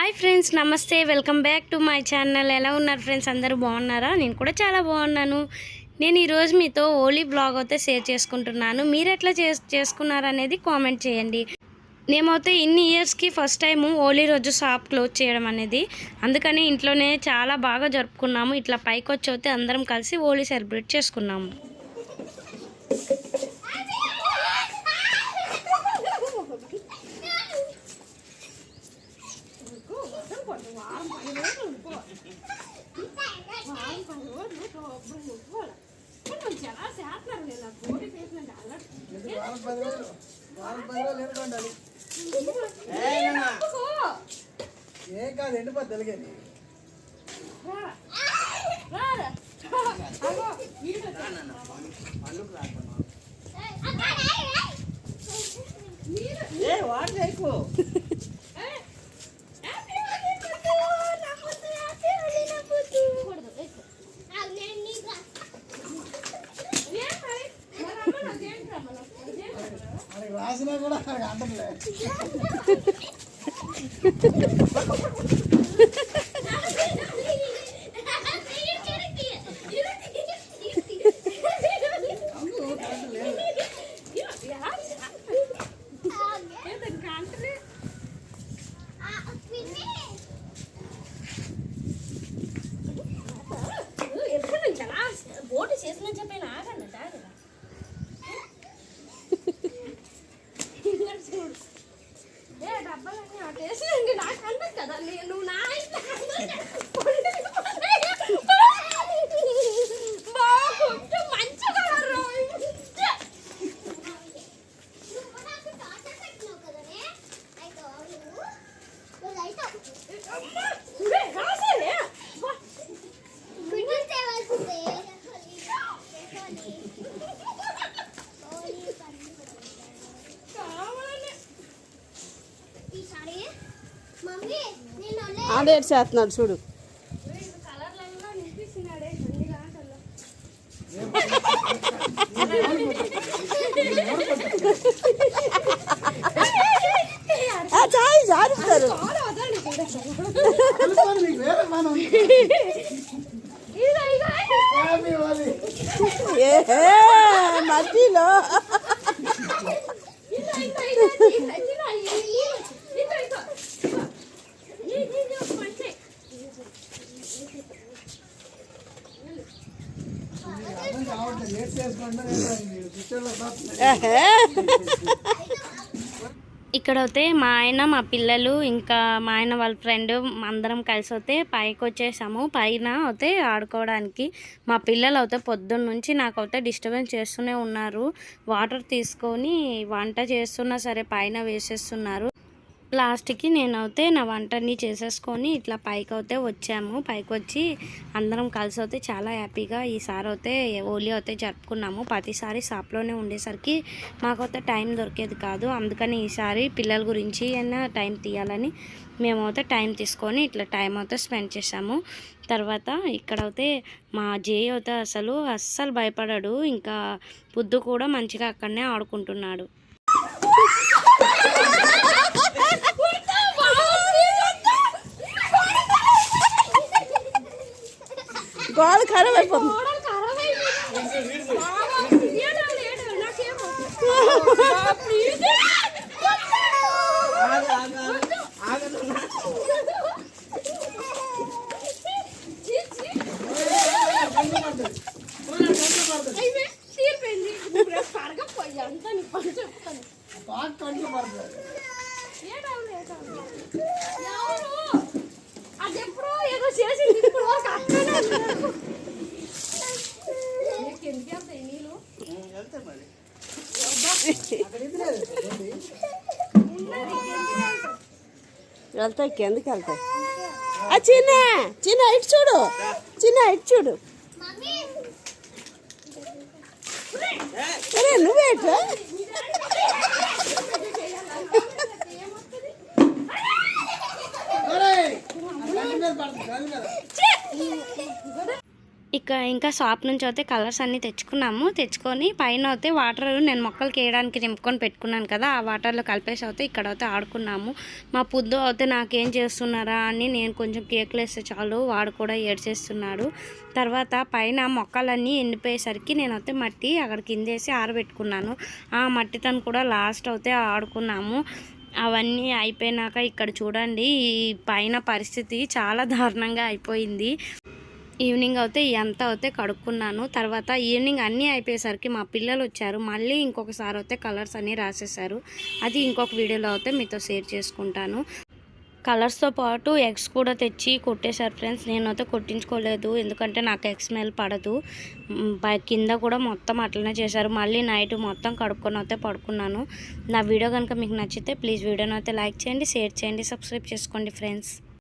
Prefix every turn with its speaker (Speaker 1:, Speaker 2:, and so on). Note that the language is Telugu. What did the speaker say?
Speaker 1: హాయ్ ఫ్రెండ్స్ నమస్తే welcome back to my channel. ఎలా ఉన్నారు ఫ్రెండ్స్? అందరూ బాగున్నారా? నేను కూడా చాలా బాగున్నాను. నేను ఈరోజు మీతో ఓలీ బ్లాగ్ అయితే షేర్ చేసుకుంటున్నాను. మీరు ఎట్లా చే చేసుకున్నారు అనేది కామెంట్ చేయండి. మేమైతే ఇన్ని ఇయర్స్కి ఫస్ట్ టైము ఓలీ రోజు షాప్ క్లోజ్ చేయడం అనేది. అందుకని ఇంట్లోనే చాలా బాగా జరుపుకున్నాము. ఇట్లా పైకి వచ్చి అయితే అందరం కలిసి ఓలీ సెలబ్రేట్ చేసుకున్నాము.
Speaker 2: వారం పది రోజులు వారం పది రోజులు ఏం కాదు ఎండిపోద్ది
Speaker 3: ఏ వాటర్
Speaker 2: మనకి వాసన కూడా అంటలే
Speaker 1: అన్నది కదా నేను నా ఇంట్లో బాగుంటే మంచిగా
Speaker 4: మమ్మీ నేను
Speaker 3: ఆడేట్ చేస్తున్నాడు చూడు చాయ్ జారుతారు
Speaker 2: తెలుసుకోండి
Speaker 1: ఇక్కడ అయితే మా ఆయన మా పిల్లలు ఇంకా మా ఆయన వాళ్ళ ఫ్రెండ్ అందరం కలిసి అయితే పైకి వచ్చేసాము పైన అయితే ఆడుకోవడానికి. మా పిల్లలు అయితే పొద్దున్న నుంచి నాకు అయితే డిస్టర్బెన్స్ చేస్తూనే ఉన్నారు. వాటర్ తీసుకొని వంట చేస్తున్నా సరే పైన వేసేస్తున్నారు. లాస్ట్కి నేనైతే నా వంటని చేసేసుకొని ఇట్లా పైకి అయితే వచ్చాము. పైకి వచ్చి అందరం కలిసి అయితే చాలా హ్యాపీగా ఈసారి అయితే హోలీ అయితే జరుపుకున్నాము. ప్రతిసారి షాప్లోనే ఉండేసరికి మాకైతే టైం దొరికేది కాదు. అందుకని ఈసారి పిల్లల గురించి అయినా టైం తీయాలని మేమైతే టైం తీసుకొని ఇట్లా టైం అయితే స్పెండ్ చేసాము తర్వాత ఇక్కడైతే మా జే అయితే అసలు అస్సలు భయపడాడు. ఇంకా బుద్ధు కూడా మంచిగా అక్కడనే ఆడుకుంటున్నాడు.
Speaker 3: గోడ ఖరాబ్ అయిపోతుంది
Speaker 2: బాగా కంట్లో పడుతుంది
Speaker 1: అదెప్పుడో ఏదో చేసింది ఇప్పుడు వరకు అట్లనే ఉన్నారు. నీకు. ఎందుకు వెళ్తాయి నీళ్ళు?
Speaker 3: వెళ్తాయి కిందకి వెళ్తాయి ఆ చిన్న చిన్న ఇటు చూడు. చిన్న ఇటు చూడు. నువ్వేట్రా
Speaker 1: ఇంకా ఇంకా షాప్ నుంచి అయితే కలర్స్ అన్నీ తెచ్చుకున్నాము. తెచ్చుకొని పైన అయితే వాటర్ నేను మొక్కలకి వేయడానికి నింపుకొని పెట్టుకున్నాను కదా ఆ వాటర్లో కలిపేసి అయితే ఇక్కడ అయితే ఆడుకున్నాము. మా పుద్దు అయితే నాకేం చేస్తున్నారా అని నేను కొంచెం కేకులు వేస్తే చాలు వాడు కూడా ఏడ్చేస్తున్నాడు. తర్వాత పైన మొక్కలన్నీ ఎండిపోయేసరికి నేను అయితే మట్టి అక్కడ కిందేసి ఆరబెట్టుకున్నాను. ఆ మట్టితో కూడా లాస్ట్ అయితే ఆడుకున్నాము. అవన్నీ అయిపోయినాక ఇక్కడ చూడండి ఈ పైన పరిస్థితి చాలా దారుణంగా అయిపోయింది. ఈవినింగ్ అయితే ఎంత అయితే కడుక్కున్నాను. తర్వాత ఈవినింగ్ అన్నీ అయిపోయేసరికి మా పిల్లలు వచ్చారు. మళ్ళీ ఇంకొకసారి అయితే కలర్స్ అన్నీ రాసేసారు అది ఇంకొక వీడియోలో అయితే మీతో షేర్ చేసుకుంటాను. కలర్స్తో పాటు ఎగ్స్ కూడా తెచ్చి కొట్టేశారు ఫ్రెండ్స్. నేనైతే కొట్టించుకోలేదు. ఎందుకంటే నాకు ఎగ్ స్మెల్ పడదు. కింద కూడా మొత్తం అట్లనే చేశారు. మళ్ళీ నైట్ మొత్తం కడుక్కొని అయితే పడుకున్నాను. నా వీడియో కనుక మీకు నచ్చితే ప్లీజ్ వీడియోని అయితే లైక్ చేయండి షేర్ చేయండి సబ్స్క్రైబ్ చేసుకోండి ఫ్రెండ్స్.